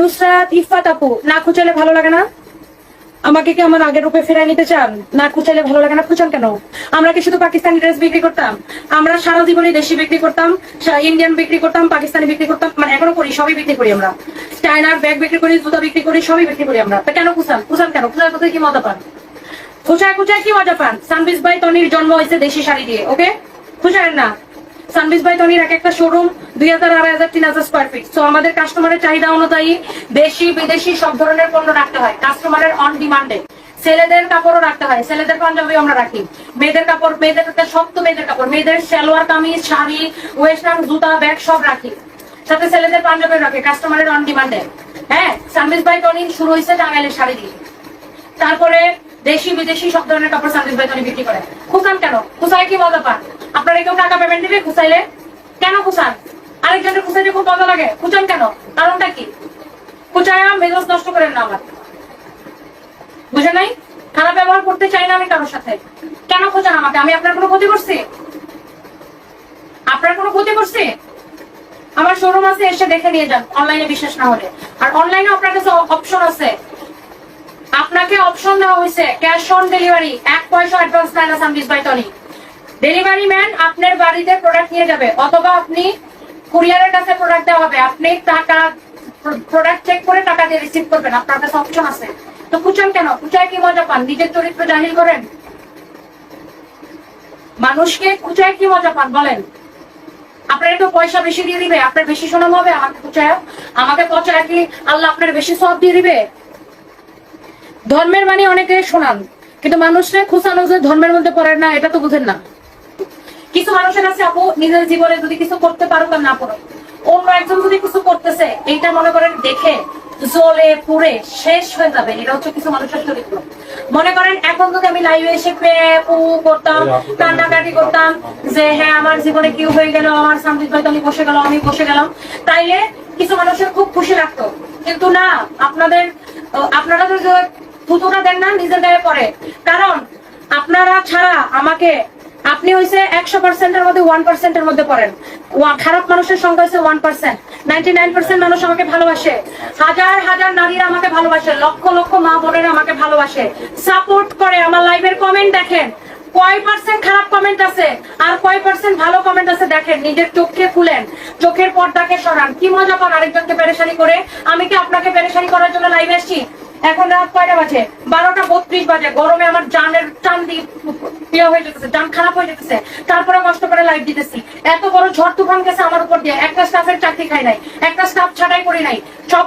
নুসরাত ইফাত আপু, না খুঁচালে ভালো লাগে না? আমাকে কি আমার আগের রূপে ফেরাই নিতে চান? না খুঁচালে ভালো লাগে না? খুঁচান কেন? আমরা কি শুধু পাকিস্তানি ড্রেস বিক্রি করতাম? আমরা সারা জীবনে দেশি বিক্রি করতাম ইন্ডিয়ান বিক্রি করতাম, পাকিস্তানি বিক্রি করতাম মানে এখনও করি, সবই বিক্রি করি আমরা। চায়নার ব্যাগ বিক্রি করি, জুতা বিক্রি করি, সবই বিক্রি করি আমরা। তা কেন খুঁচান? খুঁচান কেন? খুঁচার কোথায় কি মজা পান? খুচায় খুচায় কি মজা পান? সানবিজ ভাই, তনির জন্ম হয়েছে দেশি শাড়ি দিয়ে, ওকে? খুচায়েন না। সানবিজ ভাই তনির এক একটা শোরুম দুই হাজার আড়াই হাজার, তিন হাজার স্কোয়ার ফিট তো আমাদের কাস্টমারের চাহিদা অনুযায়ী দেশি, বিদেশি সব ধরনের পণ্য রাখতে হয়। কাস্টমারের অন ডিমান্ডে ছেলেদের কাপড়ও রাখতে হয়। ছেলেদের পাঞ্জাবি আমরা রাখি। মেয়েদের কাপড়, মেয়েদের সব তো মেয়েদের কাপড়। মেয়েদের সালোয়ার, কামিজ, শাড়ি ওয়েস্টার্ন জুতা ব্যাগ সব রাখি। সাথে ছেলেদের পাঞ্জাবি রাখে কাস্টমারের অন ডিমান্ডে হ্যাঁ সানবিজ ভাই তনির শুরু হয়েছে টাঙ্গাইলের শাড়ি দিয়ে। তারপরে দেশি, বিদেশি সব ধরনের কাপড় সানবিজ ভাই তনি বিক্রি করে। খুসান কেন? খুসাই কি মজা পান? আপনারা কেউ টাকা পেমেন্ট দিবে খুসাইলে কেন খুসান আরেকজনের খুসাইতে খুব মজা লাগে। খুচান কেন? কারণটা কি? খুচায়া মেজাজ নষ্ট করেন না আমার বুঝে নাই? খারাপ ব্যবহার করতে চাই না আমি কারোর সাথে। কেন খোঁজান আমাকে? আমি আপনার কোনো ক্ষতি করছি? আপনার কোনো ক্ষতি করছি? আমার শোরুম আছে, এসে দেখে নিয়ে যান অনলাইনে বিশ্বাস না হলে। আর অনলাইনে আপনার কাছে অপশন আছে। আপনাকে অপশন দেওয়া হয়েছে ক্যাশ অন ডেলিভারি এক পয়সা অ্যাডভান্স নেয় না সামবিস বাই টনি ডেলিভারি ম্যান আপনার বাড়িতে প্রোডাক্ট নিয়ে যাবে, অথবা আপনি কুরিয়ারের কাছে প্রোডাক্ট দেওয়া হবে। আপনি টাকা প্রোডাক্ট চেক করে টাকা দিয়ে রিসিভ করবেন, আপনার কাছে অপশন আছে। তো কুচান কেন? কুচায় কি মজা পান? নিজের চরিত্র জাহির করেন? মানুষকে কুচায় কি মজা পান? বলেন। আপনার একটু পয়সা বেশি দিয়ে দিবে, আপনার বেশি সুনাম হবে, আমাকে কুচায়। আমাকে পচায় কি আল্লাহ আপনার বেশি সব দিয়ে দিবে? ধর্মের মানে অনেকে শোনান কিন্তু মানুষরা খুশানো যে ধর্মের মধ্যে পড়ে না, এটা তো বুঝেন না। কিছু মানুষের আছে আপু নিজের জীবনে যদি কিছু করতে পারো বা না পারো অন্য একজন যদি কিছু করতেছে এইটা মনে করেন দেখে জ্বলে পুড়ে শেষ হয়ে যাবে। এটা হচ্ছে কিছু মানুষের চরিত্র। মনে করেন এখন যদি আমি লাইভে এসে পে করতাম কান্নাকাটি করতাম যে হ্যাঁ আমার জীবনে কি হয়ে গেল? আমার সামনে হয়তো আমি বসে গেলাম আমি বসে গেলাম। তাইলে কিছু মানুষের খুব খুশি লাগতো। কিন্তু না আপনাদের আপনারা তো যে থুতুটা দেন না নিজের গায়ে পড়ে। কারণ আপনারা ছাড়া আমাকে আপনি হয়েছে একশো পার্সেন্টের মধ্যে ওয়ান পার্সেন্টের মধ্যে পড়েন। খারাপ মানুষের সংখ্যা হচ্ছে one percent ninety nine percent মানুষ আমাকে ভালোবাসে। হাজার হাজার নারীরা আমাকে ভালোবাসে। লক্ষ লক্ষ মা বোনেরা আমাকে ভালোবাসে। সাপোর্ট করে, আমার লাইভের কমেন্ট দেখেন। কয় পার্সেন্ট খারাপ কমেন্ট আছে? আর কয় পার্সেন্ট ভালো কমেন্ট আছে দেখেন। নিজের চোখকে খুলেন। চোখের পর্দাকে সরান। কি মজা পান আরেকজনকে পেরেশানি করে? আমি কি আপনাকে পেরেশানি করার জন্য লাইভে এসেছি? এখন রাত কয়টা বাজে? বারোটা বত্রিশ বাজে। গরমে আমার জানের দিয়ে ইয়ে হয়ে যেতেছে ডান খারাপ হয়ে যেতেছে। তারপরে কষ্ট করে লাইভ দিতেছি। এত বড় ঝড় তুফান গেছে আমার উপর দিয়ে। একটা স্টাফের চাকরি খাই নাই, একটা স্টাফ ছাটাই করি নাই। সব